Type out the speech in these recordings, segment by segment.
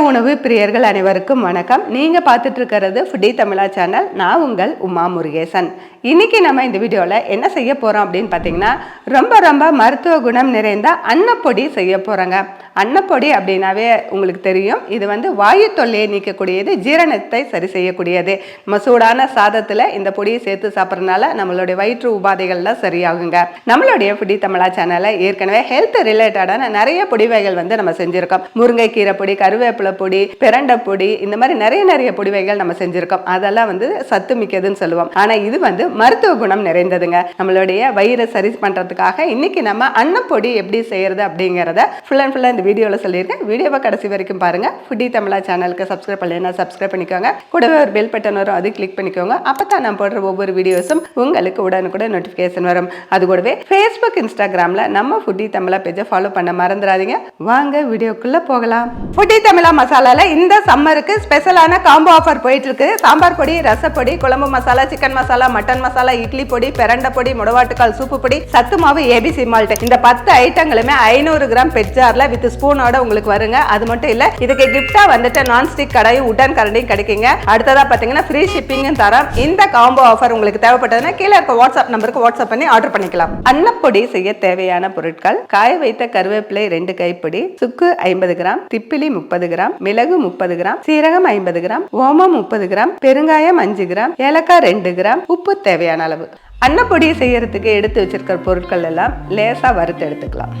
உணவு பிரியர்கள் அனைவருக்கும் வணக்கம். நீங்கள் பார்த்துட்டு இருக்கிறது ஃபுடி தமிழா சேனல் நான் உங்கள் உமா முருகேசன். இன்னைக்கு நம்ம இந்த வீடியோவில் என்ன செய்ய போறோம் அப்படின்னு பார்த்தீங்கன்னா ரொம்ப ரொம்ப மருத்துவ குணம் நிறைந்த அன்னப்பொடி செய்ய போகிறோங்க அன்னப்பொடி அப்படின்னாவே உங்களுக்கு தெரியும். இது வந்து வாயு தொல்லையை நீக்கக்கூடியது ஜீரணத்தை சரி செய்யக்கூடியது. நம்ம சூடான சாதத்தில் இந்த பொடியை சேர்த்து சாப்பிட்றதுனால நம்மளுடைய வயிற்று உபாதைகள்லாம் சரியாகுங்க. நம்மளுடைய புடி தமிழா சேனலில் ஏற்கனவே ஹெல்த் ரிலேட்டடான நிறைய பொடி வகைகள் வந்து நம்ம செஞ்சுருக்கோம். முருங்கைக்கீரை பொடி கருவேப்பிலை பொடி பிரண்டை பொடி இந்த மாதிரி நிறைய நிறைய பொடி வகைகள் நம்ம செஞ்சுருக்கோம். அதெல்லாம் வந்து சத்து மிக்கதுன்னு சொல்லுவோம். ஆனால் இது வந்து மருத்துவ குணம் நிறைந்ததுங்க. நம்மளுடைய வயிறை சரி பண்ணுறதுக்காக இன்னைக்கு நம்ம அன்னப்பொடி எப்படி செய்யறது அப்படிங்கிறத ஃபுல் அண்ட் ஃபுல்லாக இந்த வீடியோவில் சொல்லியிருக்கேன். வீடியோவை கடைசி வரைக்கும் பாருங்க. ஃபுட்டி தமிழா சேனலுக்கு சப்ஸ்கிரைப் பண்ணலைன்னா சப்ஸ்கிரைப் பண்ணிக்கோங்க. கூடவே ஒரு பெல் பட்டன் வரும் அது கிளிக் பண்ணிக்கோங்க. அப்போ தான் நான் போடுற ஒவ்வொரு வீடியோஸும் உங்களுக்கு உடனுக்குடன் நோட்டிஃபிகேஷன் வரும். அது கூடவே ஃபேஸ்புக் இன்ஸ்டாகிராமில் நம்ம ஃபுட்டி தமிழா பேஜை ஃபாலோ பண்ண மறந்துடாதீங்க. வாங்க வீடியோக்குள்ளே போகலாம். ஃபுட்டி தமிழா மசாலால இந்த சம்மருக்கு ஸ்பெஷலான காம்போ ஆஃபர் போயிட்டு இருக்கு சாம்பார் பொடி ரசப்பொடி குழம்பு மசாலா சிக்கன் மசாலா மட்டன் மசாலா இட்லி பொடி பெரண்ட பொடி முடவாட்டுக்கால் சூப்பு பொடி சத்து மாவு ஏபிசி மால்ட் இந்த பத்து ஐட்டங்களுமே ஐநூறு கிராம் பெட்ஜார்ல வித் ஸ்பூனோட உங்களுக்கு வருங்க. அது மட்டும் இல்ல இதுக்கு கிஃப்டா வந்துட்டு நான்ஸ்டிக் கடாயும் உடன் கரண்டியும் கிடைக்குங்க. அடுத்ததா பாத்தீங்கன்னா ஃப்ரீ ஷிப்பிங்கும் தரம். இந்த காம்போ ஆஃபர் உங்களுக்கு தேவைப்பட்டதுன்னா கீழே இருக்க வாட்ஸ்அப் நம்பருக்கு வாட்ஸ்அப் பண்ணி ஆர்டர் பண்ணிக்கலாம். அன்னப்பொடி செய்ய தேவையான பொருட்கள் காய வைத்த கருவேப்பிலை ரெண்டு கைப்பிடி சுக்கு ஐம்பது கிராம் திப்பிலி முப்பது கிராம் மிளகு முப்பது கிராம் சீரகம் ஐம்பது கிராம் ஓமம் முப்பது கிராம் பெருங்காயம் அஞ்சு கிராம் ஏலக்காய் ரெண்டு கிராம் உப்பு தேவையான அளவு. அன்னப்பொடி செய்யறதுக்கு எடுத்து வச்சிருக்கிற பொருட்கள் எல்லாம் லேசா வறுத்து எடுத்துக்கலாம்.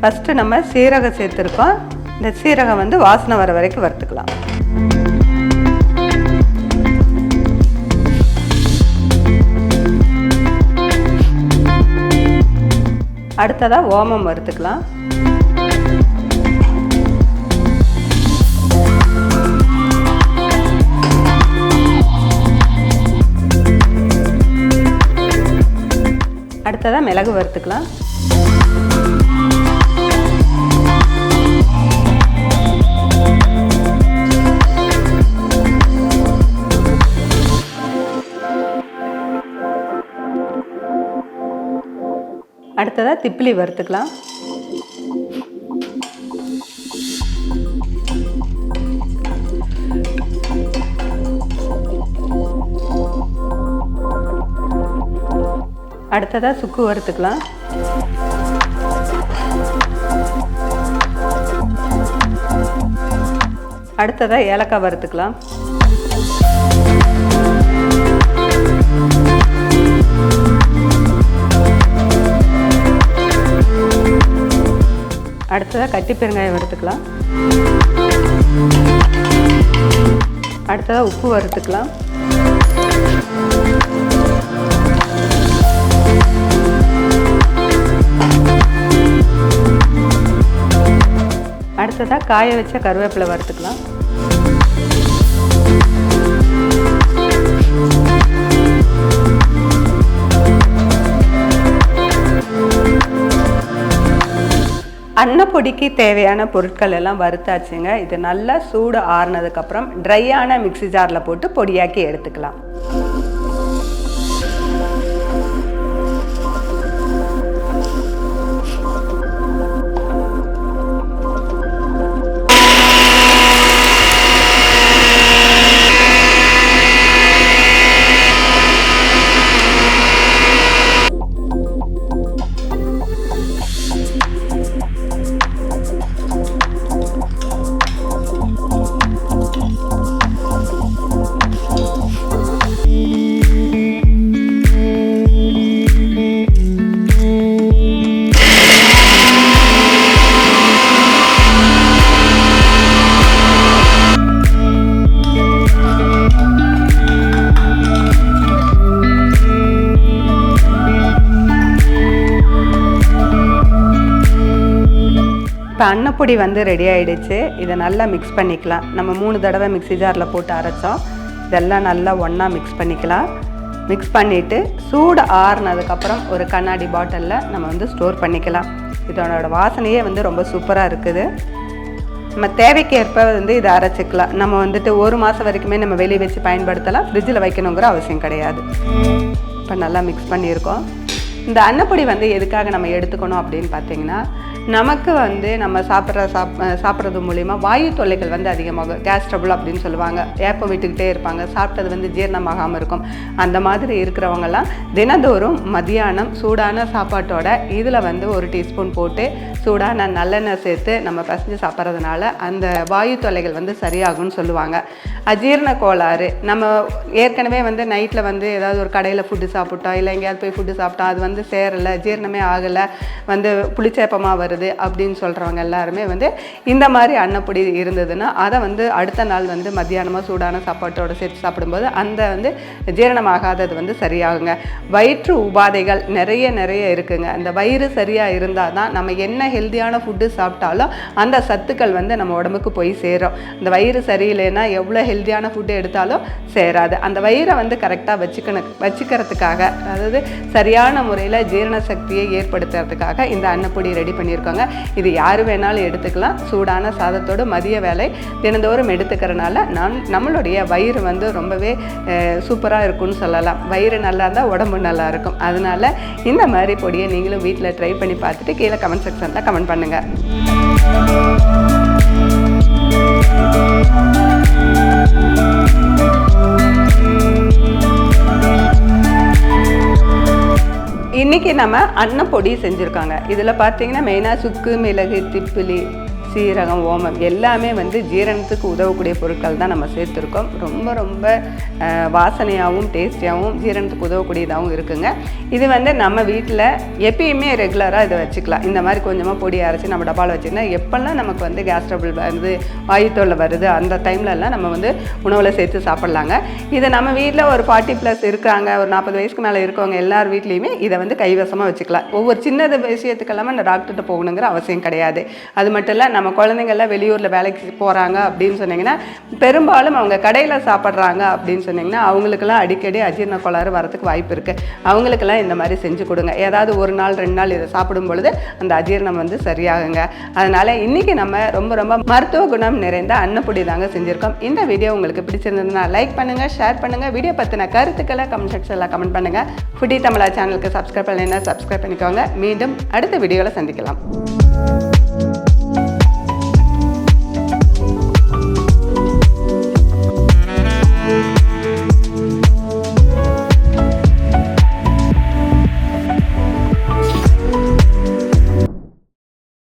ஃபஸ்ட்டு நம்ம சீரகம் சேர்த்துருக்கோம். இந்த சீரகம் வந்து வாசனை வர வரைக்கும் வறுத்துக்கலாம். அடுத்ததாக ஓமம் வறுத்துக்கலாம். அடுத்ததாக மிளகு வறுத்துக்கலாம். அடுத்ததாக திப்பிலி வறுத்துக்கலாம். அடுத்ததாக சுக்கு வறுத்துக்கலாம். அடுத்ததாக ஏலக்காய் வறுத்துக்கலாம். அடுத்ததாக கட்டி பெருங்காயம் வறுத்துக்கலாம். அடுத்ததாக உப்பு வறுத்துக்கலாம். அடுத்ததாக காய வச்ச கருவேப்பிலை வறுத்துக்கலாம். அன்னப்பொடிக்கு தேவையான பொருட்கள் எல்லாம் வறுத்தாச்சுங்க. இது நல்லா சூடு ஆறுனதுக்கப்புறம் ட்ரையான மிக்ஸி ஜாரில் போட்டு பொடியாக்கி எடுத்துக்கலாம். இப்போ அன்னப்பொடி வந்து ரெடி ஆகிடுச்சு இதை நல்லா மிக்ஸ் பண்ணிக்கலாம். நம்ம மூணு தடவை மிக்ஸி ஜாரில் போட்டு அரைச்சோம். இதெல்லாம் நல்லா ஒன்றா மிக்ஸ் பண்ணிக்கலாம். மிக்ஸ் பண்ணிவிட்டு சூடு ஆறுனதுக்கப்புறம் ஒரு கண்ணாடி பாட்டிலில் நம்ம வந்து ஸ்டோர் பண்ணிக்கலாம். இதனோட வாசனையே வந்து ரொம்ப சூப்பராக இருக்குது. நம்ம தேவைக்கேற்ப வந்து இதை அரைச்சிக்கலாம். நம்ம வந்துட்டு ஒரு மாதம் வரைக்குமே நம்ம வெளியே வச்சு பயன்படுத்தலாம். ஃப்ரிட்ஜில் வைக்கணுங்கிற அவசியம் கிடையாது. இப்போ நல்லா மிக்ஸ் பண்ணியிருக்கோம். இந்த அன்னப்பொடி வந்து எதுக்காக நம்ம எடுத்துக்கணும் அப்படின்னு பார்த்தீங்கன்னா நமக்கு வந்து நம்ம சாப்பிட்ற சாப் சாப்பிட்றது மூலிமா வாயு தொல்லைகள் வந்து அதிகமாகும். கேஸ் ட்ரபுள் அப்படின்னு சொல்லுவாங்க. ஏப்பம் விட்டுக்கிட்டே இருப்பாங்க. சாப்பிட்டது வந்து ஜீரணமாகாமல் இருக்கும். அந்த மாதிரி இருக்கிறவங்கெல்லாம் தினந்தோறும் மதியானம் சூடான சாப்பாட்டோட இதில் வந்து ஒரு டீஸ்பூன் போட்டு சூடான நல்லெண்ணெய் சேர்த்து நம்ம பசஞ்சு சாப்பிட்றதுனால அந்த வாயு தொல்லைகள் வந்து சரியாகும்னு சொல்லுவாங்க. அஜீரண கோளாறு. நம்ம ஏற்கனவே வந்து நைட்டில் வந்து ஏதாவது ஒரு கடையில் ஃபுட்டு சாப்பிட்டோம். இல்லை எங்கேயாவது போய் ஃபுட்டு சாப்பிட்டோம். அது வந்து சேரலை ஜீரணமே ஆகலை. வந்து புளிச்சேப்பமாக வருது அப்படின்னு சொல்கிறவங்க எல்லாருமே வந்து இந்த மாதிரி அன்னப்பொடி இருந்ததுன்னா அதை வந்து அடுத்த நாள் வந்து மத்தியானமாக சூடான சாப்பாட்டோடு சேர்த்து சாப்பிடும்போது அந்த வந்து ஜீரணமாகாதது வந்து சரியாகுங்க. வயிற்று உபாதைகள் நிறைய நிறைய இருக்குங்க. அந்த வயிறு சரியாக இருந்தால் தான் நம்ம என்ன ஹெல்த்தியான ஃபுட்டு சாப்பிட்டாலும் அந்த சத்துக்கள் வந்து நம்ம உடம்புக்கு போய் சேரும். அந்த வயிறு சரியில்லைன்னா எவ்வளோ ஹெல்த்தியான ஃபுட்டு எடுத்தாலும் சேராது. அந்த வயிறை வந்து கரெக்டாக வச்சுக்கணும் வச்சுக்கிறதுக்காக அதாவது சரியான முறையில் ஜீரண சக்தியை ஏற்படுத்துறதுக்காக இந்த அன்னப்பொடி ரெடி பண்ணியிருக்கோங்க. இது யார் வேணாலும் எடுத்துக்கலாம். சூடான சாதத்தோடு மதிய வேலை தினந்தோறும் எடுத்துக்கிறனால நான் நம்மளுடைய வயிறு வந்து ரொம்பவே சூப்பராக இருக்கும்னு சொல்லலாம். வயிறு நல்லா இருந்தால் உடம்பு நல்லா இருக்கும். அதனால இந்த மாதிரி பொடியை நீங்களும் வீட்டில் ட்ரை பண்ணி பார்த்துட்டு கீழே கமெண்ட் செக்ஷனில் கமெண்ட் பண்ணுங்கள் இன்றைக்கி நம்ம அன்னப்பொடி செஞ்சுருக்காங்க. இதில் பார்த்தீங்கன்னா மெயினாக சுக்கு மிளகு திப்பிலி சீரகம் ஓமம் எல்லாமே வந்து ஜீரணத்துக்கு உதவக்கூடிய பொருட்கள் தான் நம்ம சேர்த்துருக்கோம். ரொம்ப ரொம்ப வாசனையாகவும் டேஸ்டியாகவும் ஜீரணத்துக்கு உதவக்கூடியதாகவும் இருக்குங்க. இது வந்து நம்ம வீட்டில் எப்பயுமே ரெகுலராக இதை வச்சுக்கலாம். இந்த மாதிரி கொஞ்சமாக பொடி அரைச்சி நம்ம டப்பாவில் வச்சுருந்தா எப்போல்லாம் நமக்கு வந்து கேஸ் ட்ரபிள் வருது வாயுத்தொல்லை வருது அந்த டைம்லலாம் நம்ம வந்து உணவில் சேர்த்து சாப்பிட்லாங்க. இதை நம்ம வீட்டில் ஒரு ஃபார்ட்டி ப்ளஸ் இருக்காங்க ஒரு நாற்பது வயசுக்கு மேலே இருக்கவங்க எல்லார் வீட்லேயுமே இதை வந்து கைவசமாக வச்சுக்கலாம். ஒவ்வொரு சின்னது விஷயத்துக்கெல்லாமே நான் டாக்டர்கிட்ட போகணுங்கிற அவசியம் கிடையாது. அது மட்டும் இல்லை நம்ம குழந்தைங்கள்லாம் வெளியூரில் வேலைக்கு போகிறாங்க அப்படின்னு சொன்னீங்கன்னா பெரும்பாலும் அவங்க கடையில் சாப்பிட்றாங்க அப்படின்னு சொன்னிங்கன்னா அவங்களுக்கெல்லாம் அடிக்கடி அஜீரண கோளாறு வரதுக்கு வாய்ப்பு இருக்குது அவங்களுக்கெல்லாம் இந்த மாதிரி செஞ்சு கொடுங்க. ஏதாவது ஒரு நாள் ரெண்டு நாள் இதை சாப்பிடும் பொழுது அந்த அஜீரணம் வந்து சரியாகுங்க. அதனால் இன்றைக்கி நம்ம ரொம்ப ரொம்ப மருத்துவ குணம் நிறைந்த அன்னப்பொடி தாங்க செஞ்சுருக்கோம். இந்த வீடியோ உங்களுக்கு பிடிச்சிருந்ததுன்னா லைக் பண்ணுங்கள் ஷேர் பண்ணுங்கள் வீடியோ பற்றின கருத்துக்களை கமெண்ட் செக்ஷனில் கமெண்ட் பண்ணுங்கள் ஃபுட்டி தமிழா சேனலுக்கு சப்ஸ்கிரைப் பண்ணலைன்னா சப்ஸ்கிரைப் பண்ணிக்கோங்க. மீண்டும் அடுத்த வீடியோவில் சந்திக்கலாம்.